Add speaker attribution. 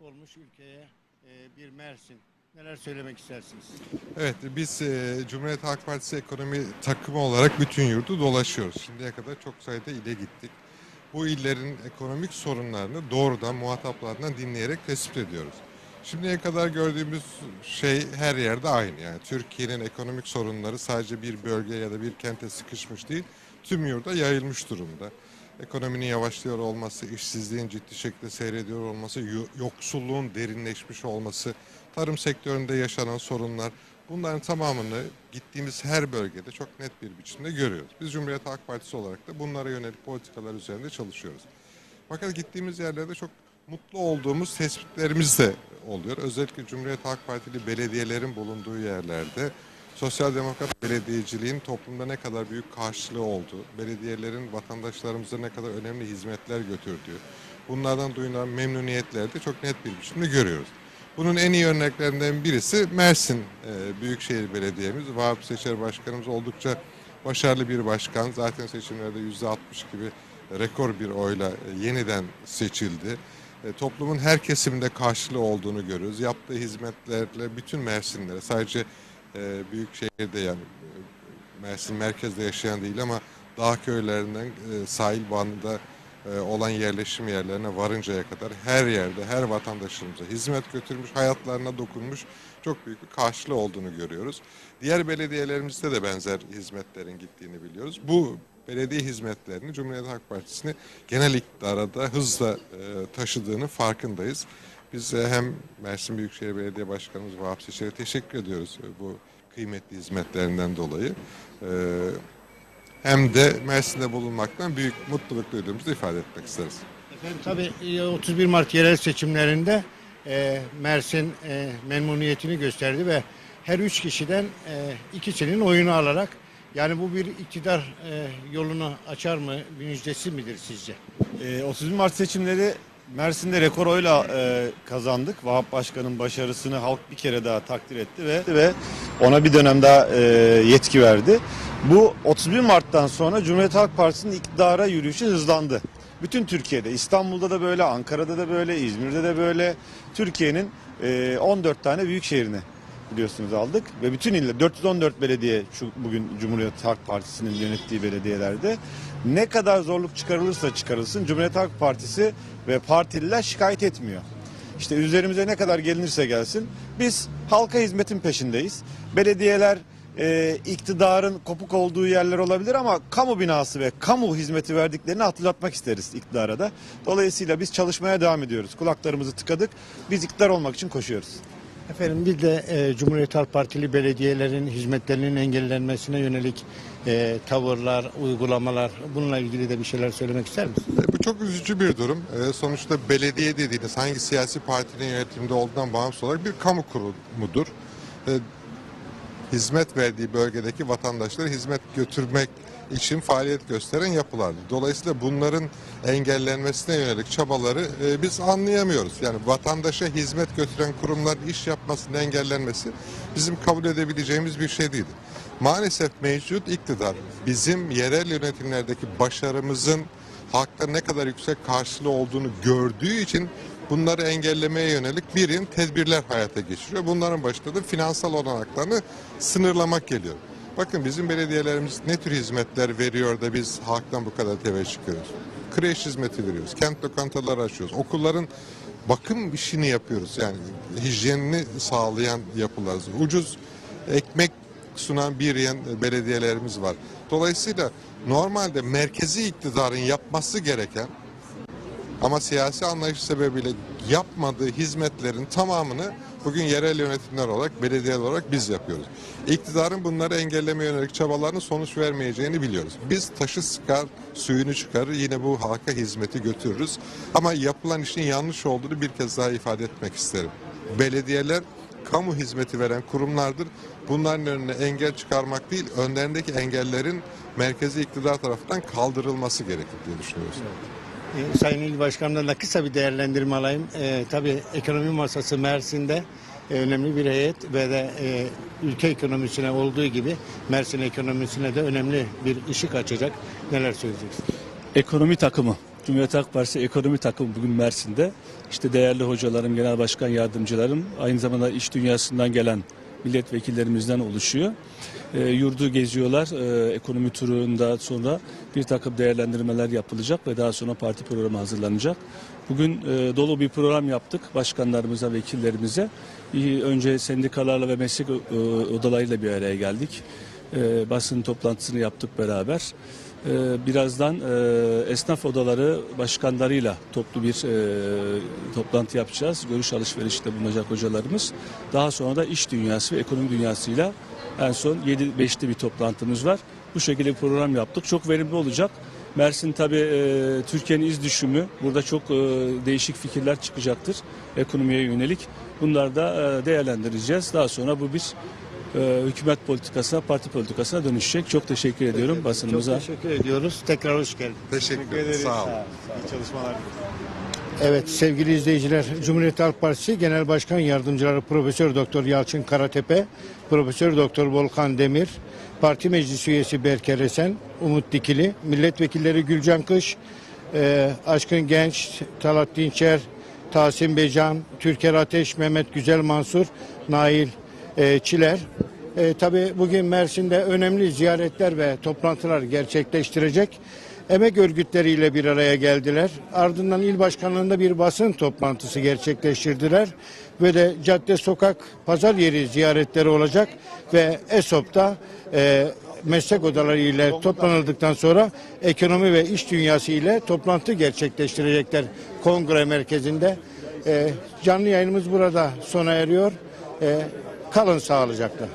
Speaker 1: örnek olmuş ülkeye e, bir Mersin. Neler söylemek istersiniz?
Speaker 2: Evet biz e, Cumhuriyet Halk Partisi ekonomi takımı olarak bütün yurdu dolaşıyoruz. Şimdiye kadar çok sayıda ile gittik. Bu illerin ekonomik sorunlarını doğrudan muhataplarından dinleyerek tespit ediyoruz. Şimdiye kadar gördüğümüz şey her yerde aynı. Yani Türkiye'nin ekonomik sorunları sadece bir bölge ya da bir kente sıkışmış değil, tüm yurda yayılmış durumda. Ekonominin yavaşlıyor olması, işsizliğin ciddi şekilde seyrediyor olması, yo- yoksulluğun derinleşmiş olması, tarım sektöründe yaşanan sorunlar bunların tamamını gittiğimiz her bölgede çok net bir biçimde görüyoruz. Biz Cumhuriyet Halk Partisi olarak da bunlara yönelik politikalar üzerinde çalışıyoruz. Fakat gittiğimiz yerlerde çok mutlu olduğumuz tespitlerimiz de oluyor. Özellikle Cumhuriyet Halk Partili belediyelerin bulunduğu yerlerde sosyal demokrat belediyeciliğin toplumda ne kadar büyük karşılığı olduğu, belediyelerin vatandaşlarımıza ne kadar önemli hizmetler götürdüğü, bunlardan duyulan memnuniyetleri de çok net bir biçimde görüyoruz. Bunun en iyi örneklerinden birisi Mersin e, Büyükşehir Belediye'miz. Vahap Seçer Başkanımız oldukça başarılı bir başkan. Zaten seçimlerde %60 gibi rekor bir oyla e, yeniden seçildi. E, toplumun her kesiminde karşılığı olduğunu görüyoruz. Yaptığı hizmetlerle bütün Mersinlere sadece e, büyük şehirde yani Mersin merkezde yaşayan değil ama dağ köylerinden e, sahil bandında e, olan yerleşim yerlerine varıncaya kadar her yerde her vatandaşımıza hizmet götürmüş, hayatlarına dokunmuş çok büyük bir karşılığı olduğunu görüyoruz. Diğer belediyelerimizde de benzer hizmetlerin gittiğini biliyoruz. Bu belediye hizmetlerini Cumhuriyet Halk Partisi'ni genel iktidara da hızla e, taşıdığını farkındayız. Biz e, hem Mersin Büyükşehir Belediye Başkanımız Vahap Seçer'e teşekkür ediyoruz e, bu kıymetli hizmetlerinden dolayı. E, hem de Mersin'de bulunmaktan büyük mutluluk duyduğumuzu ifade etmek isteriz.
Speaker 1: Efendim tabii e, 31 Mart yerel seçimlerinde Mersin memnuniyetini gösterdi ve her üç kişiden ikisinin oyunu alarak yani bu bir iktidar yolunu açar mı, bir müjdesi midir sizce?
Speaker 3: Ee, 31 Mart seçimleri Mersin'de rekor oyla e, kazandık. Vahap Başkan'ın başarısını halk bir kere daha takdir etti ve ve ona bir dönem daha e, yetki verdi. Bu 31 Mart'tan sonra Cumhuriyet Halk Partisi'nin iktidara yürüyüşü hızlandı. Bütün Türkiye'de, İstanbul'da da böyle, Ankara'da da böyle, İzmir'de de böyle. Türkiye'nin e, 14 tane büyük şehrini biliyorsunuz aldık ve bütün iller 414 belediye şu bugün Cumhuriyet Halk Partisi'nin yönettiği belediyelerde ne kadar zorluk çıkarılırsa çıkarılsın Cumhuriyet Halk Partisi ve partililer şikayet etmiyor. İşte üzerimize ne kadar gelinirse gelsin biz halka hizmetin peşindeyiz. Belediyeler e, iktidarın kopuk olduğu yerler olabilir ama kamu binası ve kamu hizmeti verdiklerini hatırlatmak isteriz iktidara da. Dolayısıyla biz çalışmaya devam ediyoruz. Kulaklarımızı tıkadık. Biz iktidar olmak için koşuyoruz.
Speaker 1: Efendim bir de e, Cumhuriyet Halk Partili belediyelerin hizmetlerinin engellenmesine yönelik e, tavırlar, uygulamalar bununla ilgili de bir şeyler söylemek ister misiniz?
Speaker 2: E, Bu çok üzücü bir durum. E, Sonuçta belediye dediğiniz hangi siyasi partinin yönetiminde olduğundan bağımsız olarak bir kamu kurumudur. E, Hizmet verdiği bölgedeki vatandaşlara hizmet götürmek için faaliyet gösteren yapılardır. Dolayısıyla bunların engellenmesine yönelik çabaları e, biz anlayamıyoruz. Yani vatandaşa hizmet götüren kurumların iş yapmasının engellenmesi bizim kabul edebileceğimiz bir şey değil. Maalesef mevcut iktidar bizim yerel yönetimlerdeki başarımızın halkta ne kadar yüksek karşılığı olduğunu gördüğü için bunları engellemeye yönelik bir yığın tedbirler hayata geçiriyor. Bunların başında da finansal olanaklarını sınırlamak geliyor. Bakın bizim belediyelerimiz ne tür hizmetler veriyor da biz halktan bu kadar teveccüh çıkıyoruz. Kreş hizmeti veriyoruz, kent lokantaları açıyoruz, okulların bakım işini yapıyoruz. Yani hijyenini sağlayan yapılarız. Ucuz ekmek sunan bir yığın belediyelerimiz var. Dolayısıyla normalde merkezi iktidarın yapması gereken ama siyasi anlayış sebebiyle yapmadığı hizmetlerin tamamını bugün yerel yönetimler olarak, belediyeler olarak biz yapıyoruz. İktidarın bunları engellemeye yönelik çabalarının sonuç vermeyeceğini biliyoruz. Biz taşı sıkar, suyunu çıkarır, yine bu halka hizmeti götürürüz. Ama yapılan işin yanlış olduğunu bir kez daha ifade etmek isterim. Belediyeler kamu hizmeti veren kurumlardır. Bunların önüne engel çıkarmak değil, önlerindeki engellerin merkezi iktidar tarafından kaldırılması gerekir diye düşünüyoruz.
Speaker 1: E, Sayın İl Başkanım'dan da kısa bir değerlendirme alayım. E, tabii ekonomi masası Mersin'de e, önemli bir heyet ve de e, ülke ekonomisine olduğu gibi Mersin ekonomisine de önemli bir ışık açacak. Neler söyleyeceksiniz?
Speaker 4: ekonomi takımı Cumhuriyet Halk Partisi ekonomi takımı bugün Mersin'de. İşte değerli hocalarım, genel başkan yardımcılarım, aynı zamanda iş dünyasından gelen milletvekillerimizden oluşuyor. E, yurdu geziyorlar. E, ekonomi turunda sonra bir takım değerlendirmeler yapılacak ve daha sonra parti programı hazırlanacak. Bugün e, dolu bir program yaptık başkanlarımıza, vekillerimize. İyi, önce sendikalarla ve meslek e, odalarıyla bir araya geldik. E, basın toplantısını yaptık beraber. E, birazdan e, esnaf odaları başkanlarıyla toplu bir e, toplantı yapacağız. Görüş alışverişinde bulunacak hocalarımız. Daha sonra da iş dünyası ve ekonomi dünyasıyla en son 7-5'te bir toplantımız var. Bu şekilde bir program yaptık. Çok verimli olacak. Mersin tabii e, Türkiye'nin iz düşümü. Burada çok e, değişik fikirler çıkacaktır ekonomiye yönelik. Bunları da e, değerlendireceğiz. Daha sonra bu bir e, hükümet politikasına, parti politikasına dönüşecek. Çok teşekkür ediyorum
Speaker 1: Çok
Speaker 4: basınımıza.
Speaker 1: teşekkür ediyoruz. Tekrar hoş geldin.
Speaker 2: Teşekkür ederim. Sağ olun.
Speaker 3: İyi çalışmalar.
Speaker 1: Evet sevgili izleyiciler Cumhuriyet Halk Partisi Genel Başkan Yardımcıları Profesör Doktor Yalçın Karatepe, Profesör Doktor Volkan Demir, Parti Meclis Üyesi Berker Esen, Umut Dikili, Milletvekilleri Gülcan Kış, e, Aşkın Genç, Talat Dinçer, Tahsin Becan, Türker Ateş, Mehmet Güzel Mansur, Nail e, Çiler. E, tabii bugün Mersin'de önemli ziyaretler ve toplantılar gerçekleştirecek. Emek örgütleriyle bir araya geldiler. Ardından il başkanlığında bir basın toplantısı gerçekleştirdiler. Ve de cadde, sokak, pazar yeri ziyaretleri olacak. Ve ESOP'ta e, meslek odaları ile toplanıldıktan sonra ekonomi ve iş dünyası ile toplantı gerçekleştirecekler kongre merkezinde. E, canlı yayınımız burada sona eriyor. E, kalın sağlıcakla.